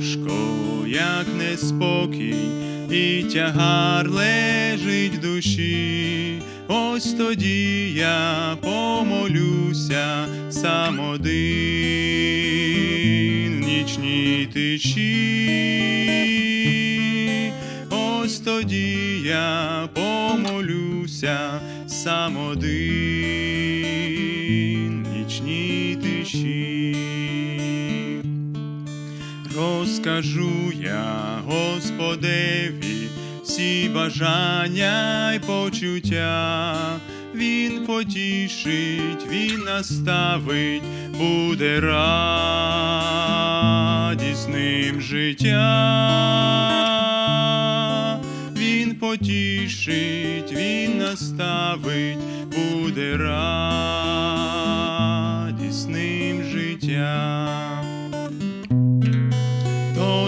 важко, як неспокій, і тягар лежить душі. Ось тоді я помолюся сам один в нічній тиші. Ось тоді я помолюся сам один Розкажу я Господеві всі бажання й почуття. Він потішить, він наставить, буде радісним життя. Він потішить, він наставить, буде радісним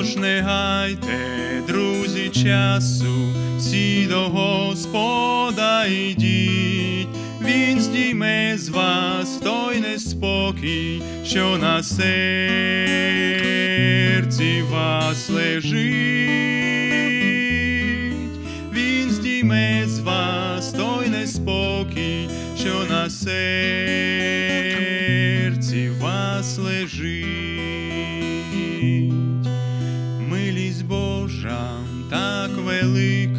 Тож не гайте, друзі, часу, всі до Господа йдіть, Він здійме з вас той неспокій, що на серці вас лежить, Він здійме з вас той неспокій, що на серці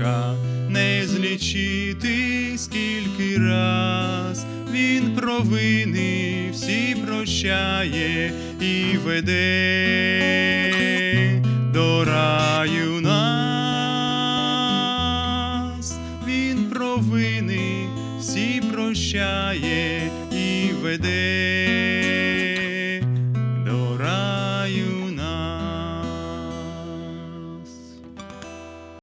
велика, не злічити скільки раз Він провини всі прощає і веде до раю нас. Він провини всі прощає і веде